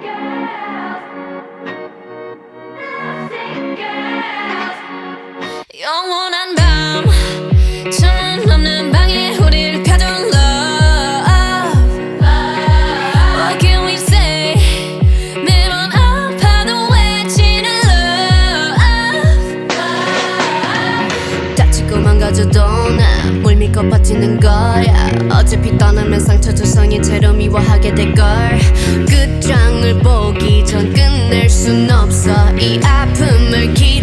girls. 자꾸 망가져도 나뭘 믿고 버티는 거야. 어차피 떠나면 상처 조성이 채로 미워하게 될걸. 끝장을 보기 전 끝낼 순 없어. 이 아픔을 기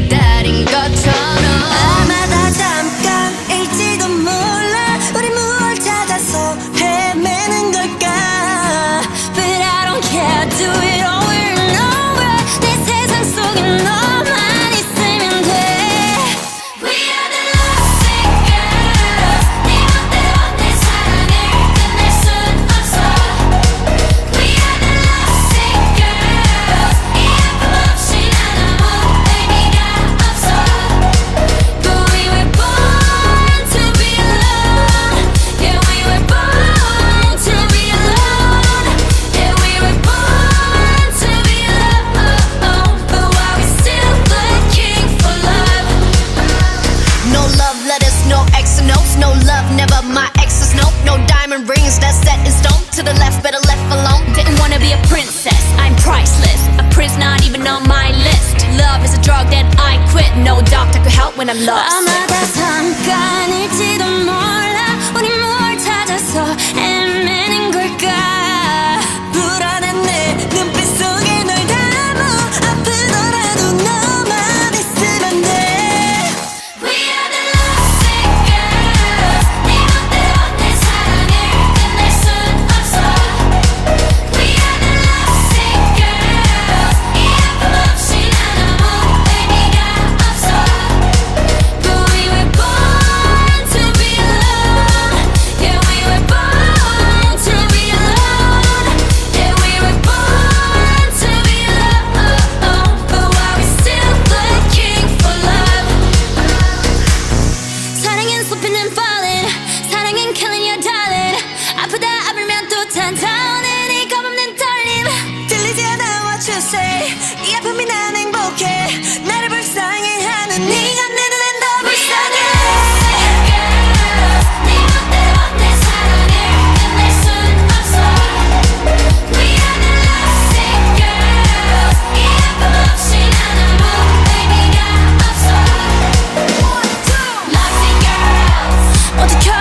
no love, never my exes, nope. No diamond rings, that's set in stone. To the left, better left alone. Didn't wanna be a princess, I'm priceless. A prince not even on my list. Love is a drug that I quit. No doctor could help when I'm lost. I'm and fire. 어떻게